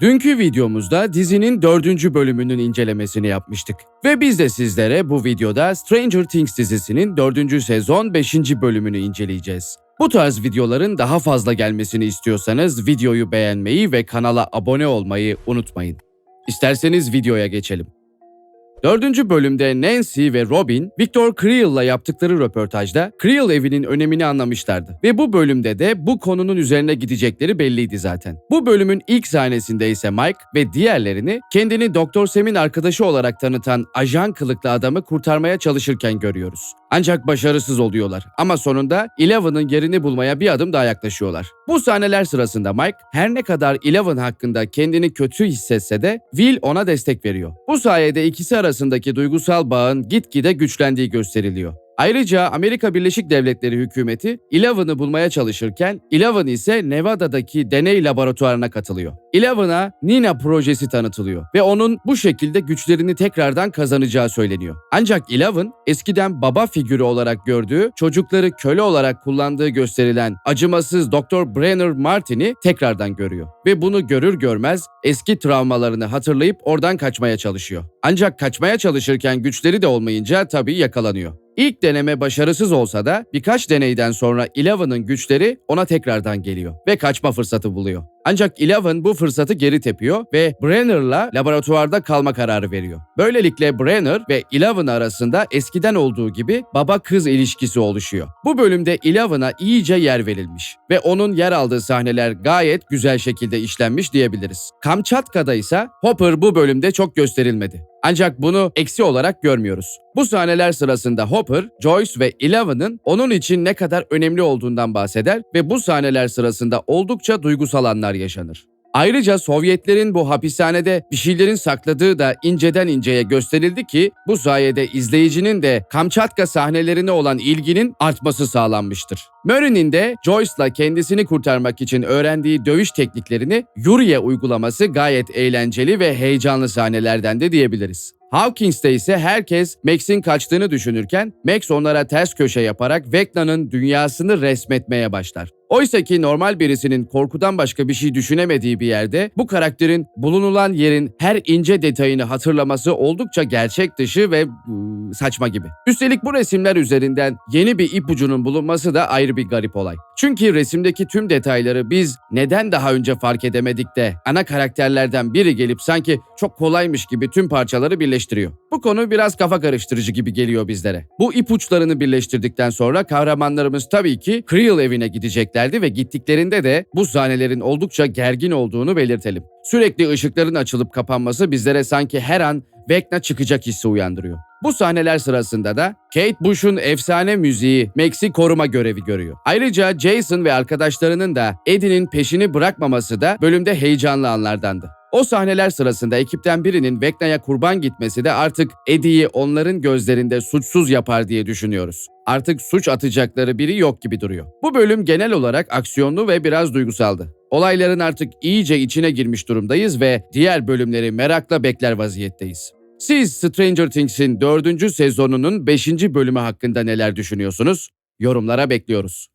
Dünkü videomuzda dizinin dördüncü bölümünün incelemesini yapmıştık. Ve biz de sizlere bu videoda Stranger Things dizisinin dördüncü sezon 5. bölümünü inceleyeceğiz. Bu tarz videoların daha fazla gelmesini istiyorsanız videoyu beğenmeyi ve kanala abone olmayı unutmayın. İsterseniz videoya geçelim. Dördüncü bölümde Nancy ve Robin, Victor Creel'la yaptıkları röportajda Creel evinin önemini anlamışlardı. Ve bu bölümde de bu konunun üzerine gidecekleri belliydi zaten. Bu bölümün ilk sahnesinde ise Mike ve diğerlerini kendini Doktor Sam'in arkadaşı olarak tanıtan ajan kılıklı adamı kurtarmaya çalışırken görüyoruz. Ancak başarısız oluyorlar ama sonunda Eleven'ın yerini bulmaya bir adım daha yaklaşıyorlar. Bu sahneler sırasında Mike her ne kadar Eleven hakkında kendini kötü hissetse de Will ona destek veriyor. Bu sayede ikisi arasındaki duygusal bağın gitgide güçlendiği gösteriliyor. Ayrıca Amerika Birleşik Devletleri hükümeti Eleven'ı bulmaya çalışırken Eleven ise Nevada'daki deney laboratuvarına katılıyor. Eleven'a Nina projesi tanıtılıyor ve onun bu şekilde güçlerini tekrardan kazanacağı söyleniyor. Ancak Eleven eskiden baba figürü olarak gördüğü, çocukları köle olarak kullandığı gösterilen acımasız Dr. Brenner Martin'i tekrardan görüyor. Ve bunu görür görmez eski travmalarını hatırlayıp oradan kaçmaya çalışıyor. Ancak kaçmaya çalışırken güçleri de olmayınca tabii yakalanıyor. İlk deneme başarısız olsa da birkaç deneyden sonra Eleven'ın güçleri ona tekrardan geliyor ve kaçma fırsatı buluyor. Ancak Eleven bu fırsatı geri tepiyor ve Brenner'la laboratuvarda kalma kararı veriyor. Böylelikle Brenner ve Eleven arasında eskiden olduğu gibi baba-kız ilişkisi oluşuyor. Bu bölümde Eleven'a iyice yer verilmiş ve onun yer aldığı sahneler gayet güzel şekilde işlenmiş diyebiliriz. Kamçatka'da ise Hopper bu bölümde çok gösterilmedi. Ancak bunu eksi olarak görmüyoruz. Bu sahneler sırasında Hopper, Joyce ve Eleven'ın onun için ne kadar önemli olduğundan bahseder ve bu sahneler sırasında oldukça duygusal anlar yaşanır. Ayrıca Sovyetlerin bu hapishanede bir şeylerin sakladığı da inceden inceye gösterildi ki bu sayede izleyicinin de Kamçatka sahnelerine olan ilginin artması sağlanmıştır. Murray'nin de Joyce'la kendisini kurtarmak için öğrendiği dövüş tekniklerini Yuri'ye uygulaması gayet eğlenceli ve heyecanlı sahnelerden de diyebiliriz. Hawkins'te ise herkes Max'in kaçtığını düşünürken Max onlara ters köşe yaparak Vecna'nın dünyasını resmetmeye başlar. Oysa ki normal birisinin korkudan başka bir şey düşünemediği bir yerde bu karakterin bulunulan yerin her ince detayını hatırlaması oldukça gerçek dışı ve ıı, saçma gibi. Üstelik bu resimler üzerinden yeni bir ipucunun bulunması da ayrı bir garip olay. Çünkü resimdeki tüm detayları biz neden daha önce fark edemedik de ana karakterlerden biri gelip sanki çok kolaymış gibi tüm parçaları birleştiriyor. Bu konu biraz kafa karıştırıcı gibi geliyor bizlere. Bu ipuçlarını birleştirdikten sonra kahramanlarımız tabii ki Creel evine gideceklerdi ve gittiklerinde de bu sahnelerin oldukça gergin olduğunu belirtelim. Sürekli ışıkların açılıp kapanması bizlere sanki her an Vecna çıkacak hissi uyandırıyor. Bu sahneler sırasında da Kate Bush'un efsane müziği Max'i koruma görevi görüyor. Ayrıca Jason ve arkadaşlarının da Eddie'nin peşini bırakmaması da bölümde heyecanlı anlardandı. O sahneler sırasında ekipten birinin Vecna'ya kurban gitmesi de artık Eddie'yi onların gözlerinde suçsuz yapar diye düşünüyoruz. Artık suç atacakları biri yok gibi duruyor. Bu bölüm genel olarak aksiyonlu ve biraz duygusaldı. Olayların artık iyice içine girmiş durumdayız ve diğer bölümleri merakla bekler vaziyetteyiz. Siz Stranger Things'in 4. sezonunun 5. bölümü hakkında neler düşünüyorsunuz? Yorumlara bekliyoruz.